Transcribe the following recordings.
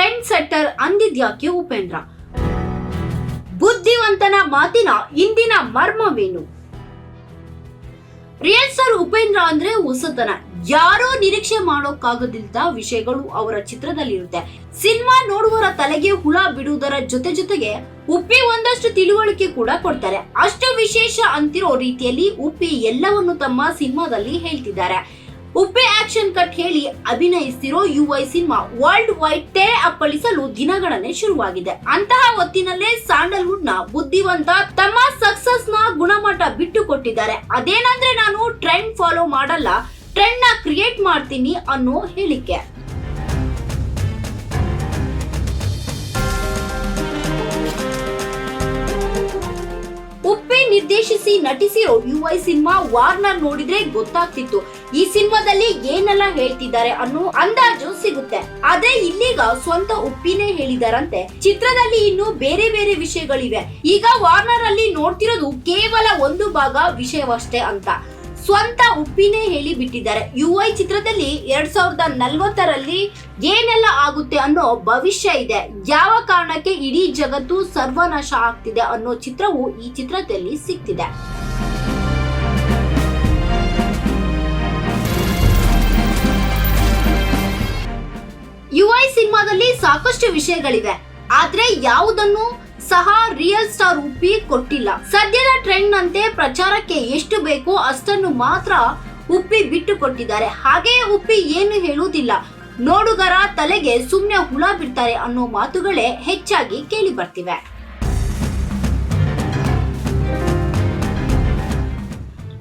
ಮಾಡಿದ್ಯಾಕೆ ಉಪೇಂದ್ರ ಬುದ್ಧಿವಂತನ ಮಾತಿನ ಇಂದಿನ ಮರ್ಮವೇನು? ರಿಯಲ್ ಸ್ಟಾರ್ ಉಪೇಂದ್ರ ಅಂದ್ರೆ ಹೊಸತನ. ಯಾರೋ ನಿರೀಕ್ಷೆ ಮಾಡೋಕ್ಕಾಗದಿದ್ದ ವಿಷಯಗಳು ಅವರ ಚಿತ್ರದಲ್ಲಿರುತ್ತೆ. ಸಿನಿಮಾ ನೋಡುವರ ತಲೆಗೆ ಹುಳ ಬಿಡುವುದರ ಜೊತೆ ಜೊತೆಗೆ ಉಪ್ಪಿ ಒಂದಷ್ಟು ತಿಳುವಳಿಕೆ ಕೂಡ ಕೊಡ್ತಾರೆ. ಅಷ್ಟು ವಿಶೇಷ ಅಂತಿರೋ ರೀತಿಯಲ್ಲಿ ಉಪ್ಪಿ ಎಲ್ಲವನ್ನು ತಮ್ಮ ಸಿನಿಮಾದಲ್ಲಿ ಹೇಳ್ತಿದ್ದಾರೆ. ಉಪ್ಪಿ ಆಕ್ಷನ್ ಕಟ್ ಹೇಳಿ ಅಭಿನಯಿಸ್ತಿರೋ ಯುವೈ ಸಿನಿಮಾ ವರ್ಲ್ಡ್ ವೈಡ್ ತೆರೆ ಅಪ್ಪಳಿಸಲು ದಿನಗಳನ್ನೇ ಶುರುವಾಗಿದೆ. ಅಂತಹ ಹೊತ್ತಿನಲ್ಲೇ ಸ್ಯಾಂಡಲ್ವುಡ್ನ ಬುದ್ಧಿವಂತ ತಮ್ಮ ಸಕ್ಸಸ್ನ ಗುಣಮಟ್ಟ ಬಿಟ್ಟು ಕೊಟ್ಟಿದ್ದಾರೆ ಅದೇನಂದ್ರೆ ನಾನು ಟ್ರೆಂಡ್ ಫಾಲೋ ಮಾಡಲ್ಲ ಟ್ರೆಂಡ್ನ ಕ್ರಿಯೇಟ್ ಮಾಡ್ತೀನಿ ಅನ್ನೋ ಹೇಳಿಕೆ. ನಿರ್ದೇಶಿಸಿ, ನಟಿಸಿರೋ ಯುಐ ಸಿನಿಮಾ ವಾರ್ನರ್ ನೋಡಿದ್ರೆ ಗೊತ್ತಾಗ್ತಿತ್ತು. ಈ ಸಿನಿಮಾದಲ್ಲಿ ಏನೆಲ್ಲ ಹೇಳ್ತಿದ್ದಾರೆ ಅನ್ನೋ ಅಂದಾಜು ಸಿಗುತ್ತೆ. ಆದ್ರೆ ಇಲ್ಲಿಗ ಸ್ವಂತ ಉಪ್ಪಿನೇ ಹೇಳಿದಾರಂತೆ. ಚಿತ್ರದಲ್ಲಿ ಇನ್ನು ಬೇರೆ ಬೇರೆ ವಿಷಯಗಳಿವೆ. ಈಗ ವಾರ್ನರ್ ಅಲ್ಲಿ ನೋಡ್ತಿರೋದು ಕೇವಲ ಒಂದು ಭಾಗ ವಿಷಯವಷ್ಟೇ ಅಂತ. ಸ್ವಂತ ಉಪ್ಪಿನೇ ಹೇಳಿ ಬಿಟ್ಟಿದ್ದಾರೆ ಯುಐ ಚಿತ್ರದಲ್ಲಿ ಎರಡ್ ಸಾವಿರದ ನಲ್ವತ್ತರಲ್ಲಿ ಏನೆಲ್ಲ ಆಗುತ್ತೆ ಅನ್ನೋ ಭವಿಷ್ಯ ಇದೆ. ಯಾವ ಕಾರಣಕ್ಕೆ ಇಡೀ ಜಗತ್ತು ಸರ್ವನಾಶ ಆಗ್ತಿದೆ ಅನ್ನೋ ಚಿತ್ರವು ಈ ಚಿತ್ರದಲ್ಲಿ ಸಿಗ್ತಿದೆ ಯುಐ ಸಿನಿಮಾದಲ್ಲಿ ಸಾಕಷ್ಟು ವಿಷಯಗಳಿವೆ. ಆದ್ರೆ ಯಾವುದನ್ನು ಸಹ ರಿಯಲ್ ಸ್ಟಾರ್ ಉಪ್ಪಿ ಕೊಟ್ಟಿಲ್ಲ. ಸದ್ಯದ ಟ್ರೆಂಡ್ ಅಂತೆ ಪ್ರಚಾರಕ್ಕೆ ಎಷ್ಟು ಬೇಕೋ ಅಷ್ಟನ್ನು ಮಾತ್ರ ಉಪ್ಪಿ ಬಿಟ್ಟು ಕೊಟ್ಟಿದ್ದಾರೆ ಹಾಗೆಯೇ ಉಪ್ಪಿ ಏನು ಹೇಳುವುದಿಲ್ಲ. ನೋಡುಗರ ತಲೆಗೆ ಸುಮ್ಮನೆ ಹುಳ ಬಿಡ್ತಾರೆ ಅನ್ನೋ ಮಾತುಗಳೇ ಹೆಚ್ಚಾಗಿ ಕೇಳಿ ಬರ್ತಿವೆ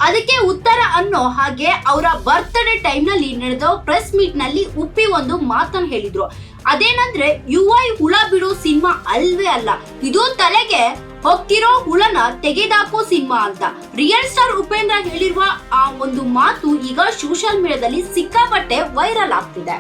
ಅದಕ್ಕೆ ಉತ್ತರ ಅನ್ನೋ ಹಾಗೆ ಅವರ ಬರ್ತ್ಡೇ ಟೈಮ್ನಲ್ಲಿ ನಡೆದ ಪ್ರೆಸ್ ಮೀಟ್ನಲ್ಲಿ ಉಪ್ಪಿ ಒಂದು ಮಾತನ್ನು ಹೇಳಿದ್ರು. ಅದೇನಂದ್ರೆ ಯುಐ ಹುಳ ಬಿಡೋ ಸಿನಿಮಾ ಅಲ್ವೇ ಅಲ್ಲ. ಇದು ತಲೆಗೆ ಹೊಕ್ಕಿರೋ ಹುಳನ ತೆಗೆದಾಕೋ ಸಿನಿಮಾ ಅಂತ. ರಿಯಲ್ ಸ್ಟಾರ್ ಉಪೇಂದ್ರ ಹೇಳಿರುವ ಆ ಒಂದು ಮಾತು ಈಗ ಸೋಷಿಯಲ್ ಮೀಡಿಯಾದಲ್ಲಿ ಸಿಕ್ಕಾಪಟ್ಟೆ ವೈರಲ್ ಆಗ್ತಿದೆ.